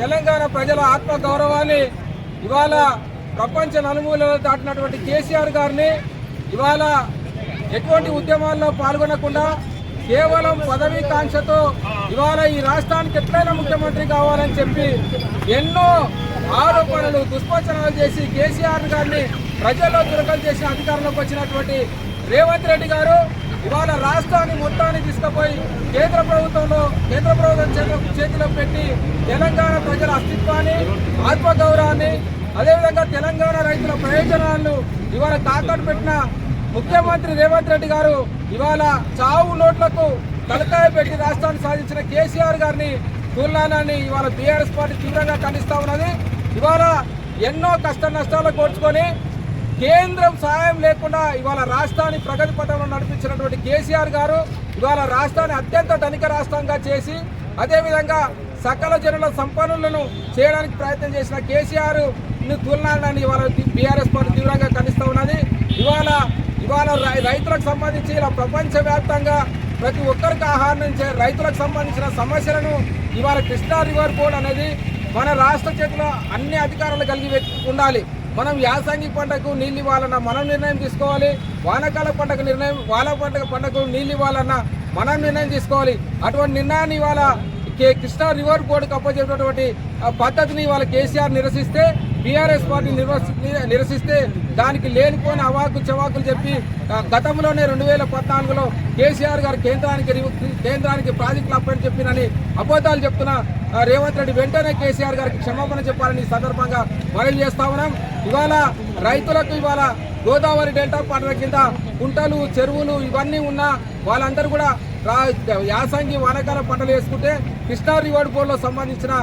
తెలంగాణ ప్రజల ఆత్మగౌరవాన్ని ఇవాళ ప్రపంచ నలుమూలలో దాటినటువంటి కేసీఆర్ గారిని ఇవాళ ఎటువంటి ఉద్యమాల్లో పాల్గొనకుండా కేవలం పదవీ కాంక్షతో ఇవాళ ఈ రాష్ట్రానికి ఎట్లయినా ముఖ్యమంత్రి కావాలని చెప్పి ఎన్నో ఆరోపణలు దుష్ప్రచారాలు చేసి కేసీఆర్ గారిని ప్రజల్లో దురకలు చేసి అధికారంలోకి వచ్చినటువంటి రేవంత్ రెడ్డి గారు ఇవాళ రాష్ట్రాన్ని మొత్తాన్ని తీసుకుపోయి కేంద్ర ప్రభుత్వంలో కేంద్ర ప్రభుత్వం చేతిలో- చేతిలో పెట్టి తెలంగాణ ప్రజల అస్తిత్వాన్ని ఆత్మగౌరవాన్ని అదేవిధంగా తెలంగాణ రైతుల ప్రయోజనాలను ఇవాళ తాకట్టు పెట్టిన ముఖ్యమంత్రి రేవంత్ రెడ్డి గారు ఇవాళ చావు నోట్లకు తలకాయ పెట్టి రాష్ట్రాన్ని సాధించిన కేసీఆర్ గారిని తుల్లానాన్ని ఇవాళ బీఆర్ఎస్ పార్టీ తీవ్రంగా ఖండిస్తా ఉన్నది. ఇవాళ ఎన్నో కష్ట నష్టాలు కోర్చుకొని కేంద్రం సహాయం లేకుండా ఇవాళ రాష్ట్రాన్ని ప్రగతి పథంలో నడిపించినటువంటి కేసీఆర్ గారు ఇవాళ రాష్ట్రాన్ని అత్యంత ధనిక రాష్ట్రంగా చేసి అదేవిధంగా సకల జనుల సంపన్నులను చేయడానికి ప్రయత్నం చేసిన కేసీఆర్ తులనాలని ఇవాళ బీఆర్ఎస్ పార్టీ తీవ్రంగా ఖండిస్తూ ఉన్నది. ఇవాళ ఇవాళ రై- రైతులకు సంబంధించి ఇలా ప్రపంచవ్యాప్తంగా ప్రతి ఒక్కరికి ఆహారం నుంచి రైతులకు సంబంధించిన సమస్యలను ఇవాళ కృష్ణా రివర్ బోర్డ్ అనేది మన రాష్ట్ర చేతిలో అన్ని అధికారాలు కలిగి ఉండాలి. మనం యాసంగి పంటకు నీళ్ళు ఇవ్వాలన్నా మనం నిర్ణయం తీసుకోవాలి. వానకాల పంటకు నిర్ణయం వాన పంట పంటకు నీళ్ళు ఇవ్వాలన్నా మనం నిర్ణయం తీసుకోవాలి. అటువంటి నిర్ణయాన్ని ఇవాళ కే కృష్ణా రివర్ బోర్డుకు అప్పచెప్పేటటువంటి పద్ధతిని ఇవాళ కేసీఆర్ నిరసిస్తే బీఆర్ఎస్ పార్టీ నిర్వసి నిరసిస్తే దానికి లేనిపోయిన అవాకులు చవాకులు చెప్పి గతంలోనే రెండు వేల పద్నాలుగులో కేసీఆర్ గారు కేంద్రానికి కేంద్రానికి ప్రాజెక్టులు అప్పని చెప్పినని అబద్ధాలు చెప్తున్నా రేవంత్ రెడ్డి వెంటనే కేసీఆర్ గారికి క్షమాపణ చెప్పాలని సందర్భంగా మనం చేస్తా ఉన్నాం. ఇవాళ రైతులకు ఇవాళ గోదావరి డెల్టా పంటల కింద కుంటలు చెరువులు ఇవన్నీ ఉన్నా వాళ్ళందరూ కూడా రా- యాసంగి వానకాల పంటలు వేసుకుంటే కృష్ణా రివర్ బోర్డులో సంబంధించిన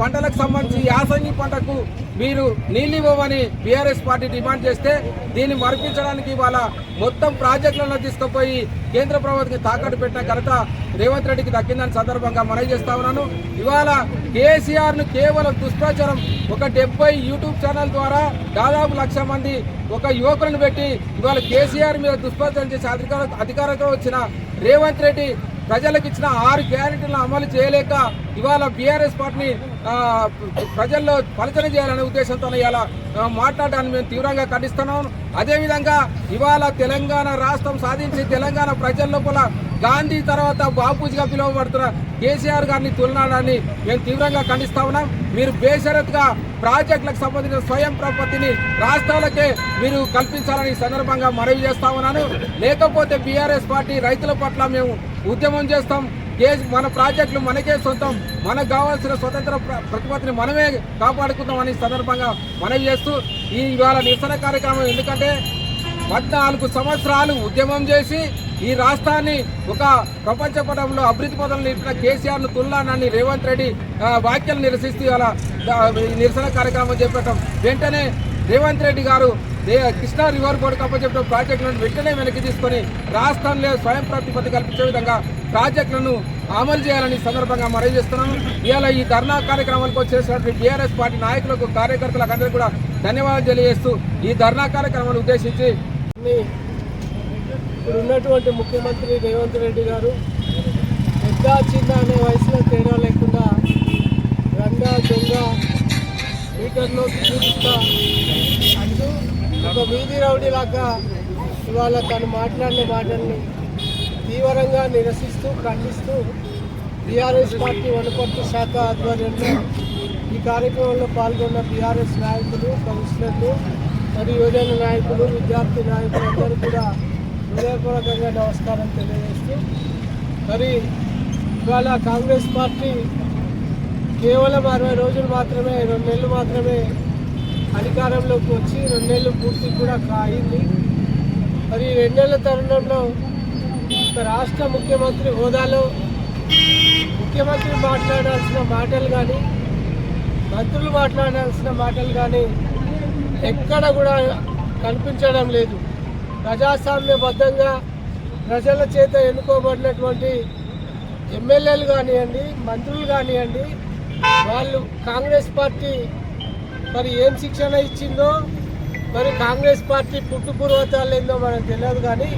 పంటలకు సంబంధించి యాసంగి పంటకు మీరు నీళ్ళు ఇవ్వమని బీఆర్ఎస్ పార్టీ డిమాండ్ చేస్తే దీన్ని మరిపించడానికి ఇవాళ మొత్తం ప్రాజెక్టులను తీసుకుపోయి కేంద్ర ప్రభుత్వం తాకట్టు పెట్టిన ఘనత రేవంత్ రెడ్డికి దక్కిందని సందర్భంగా మనవి చేస్తా ఉన్నాను. ఇవాళ కేసీఆర్ను కేవలం దుష్ప్రచారం ఒక డెబ్బై యూట్యూబ్ ఛానల్ ద్వారా దాదాపు లక్ష మంది ఒక యువకులను పెట్టి ఇవాళ కేసీఆర్ మీద దుష్ప్రచారం చేసే అధికార అధికారంలో వచ్చిన రేవంత్ రెడ్డి ప్రజలకు ఇచ్చిన ఆరు గ్యారెంటీలను అమలు చేయలేక ఇవాళ బీఆర్ఎస్ పార్టీని ప్రజల్లో ఫలితం చేయాలనే ఉద్దేశంతో ఇవాళ ఆ, మాట్లాడడాన్ని మేము తీవ్రంగా ఖండిస్తున్నాం. అదేవిధంగా ఇవాళ తెలంగాణ రాష్ట్రం సాధించి తెలంగాణ ప్రజల లోపల గాంధీ తర్వాత బాపూజీగా పిలువబడుతున్న కేసీఆర్ గారిని తులనాడాన్ని మేము తీవ్రంగా ఖండిస్తా ఉన్నాం. మీరు బేషరత్గా ప్రాజెక్టులకు సంబంధించిన స్వయం ప్రపత్తిని రాష్ట్రాలకే మీరు కల్పించాలని సందర్భంగా మనవి చేస్తా ఉన్నాను. లేకపోతే బీఆర్ఎస్ పార్టీ రైతుల పట్ల మేము ఉద్యమం చేస్తాం. మన ప్రాజెక్టులు మనకే సొంతం. మనకు కావాల్సిన స్వతంత్ర ప్ర- ప్రతిపత్తిని మనమే కాపాడుకుందామని సందర్భంగా మనవి చేస్తూ ఈ ఇవాళ నిరసన కార్యక్రమం. ఎందుకంటే పద్నాలుగు సంవత్సరాలు ఉద్యమం చేసి ఈ రాష్ట్రాన్ని ఒక ప్రపంచ పటంలో అభివృద్ధి పదంలో నిలిపిన కేసీఆర్ను తుల్లానని రేవంత్ రెడ్డి వ్యాఖ్యలు నిరసిస్తూ ఇలా నిరసన కార్యక్రమం చేపట్టడం. వెంటనే రేవంత్ రెడ్డి గారు కృష్ణా రివర్ బోర్డు కప్పచెప్పిన ప్రాజెక్టులను వెంటనే వెనక్కి తీసుకొని రాష్ట్రంలో స్వయం ప్రతిపత్తి కల్పించే విధంగా ప్రాజెక్టులను అమలు చేయాలని సందర్భంగా మనవి చేస్తున్నాం. ఇవాళ ఈ ధర్నా కార్యక్రమాలకు వచ్చేసినటువంటి బీఆర్ఎస్ పార్టీ నాయకులకు కార్యకర్తలకు అందరికీ కూడా ధన్యవాదాలు తెలియజేస్తూ ఈ ధర్నా కార్యక్రమాన్ని ఉద్దేశించి ఇప్పుడు ఉన్నటువంటి ముఖ్యమంత్రి రేవంత్ రెడ్డి గారు పెద్ద చిన్న అనే వయసులో తేడా లేకుండా రంగ దొంగ మీటర్లో చూపిస్తా అంటూ ఒక వీధి రౌడీ లాగా ఇవాళ తను మాట్లాడిన మాటల్ని తీవ్రంగా నిరసిస్తూ ఖండిస్తూ బీఆర్ఎస్ పార్టీ వనపర్తి శాఖ ఆధ్వర్యంలో ఈ కార్యక్రమంలో పాల్గొన్న బీఆర్ఎస్ నాయకులు కౌన్సిలర్లు మరియు యువజన నాయకులు విద్యార్థి నాయకులు అందరూ కూడా హృదయపూర్వకంగా నమస్కారం తెలియజేస్తూ మరి ఇవాళ కాంగ్రెస్ పార్టీ కేవలం అరవై రోజులు మాత్రమే రెండు నెలలు మాత్రమే అధికారంలోకి వచ్చి రెండు నెలలు పూర్తి కూడా కాయింది. మరి రెండేళ్ళ రెండు నెలల తరుణంలో ఒక రాష్ట్ర ముఖ్యమంత్రి హోదాలో ముఖ్యమంత్రి మాట్లాడాల్సిన మాటలు కానీ మంత్రులు మాట్లాడాల్సిన మాటలు కానీ ఎక్కడ కూడా కనిపించడం లేదు. ప్రజాస్వామ్యబద్ధంగా ప్రజల చేత ఎన్నుకోబడినటువంటి ఎమ్మెల్యేలు కానివ్వండి మంత్రులు కానివ్వండి వాళ్ళు కాంగ్రెస్ పార్టీ మరి ఏం శిక్షణ ఇచ్చిందో మరి కాంగ్రెస్ పార్టీ పుట్టుపూర్వతాలు ఏందో మనకు తెలియదు కానీ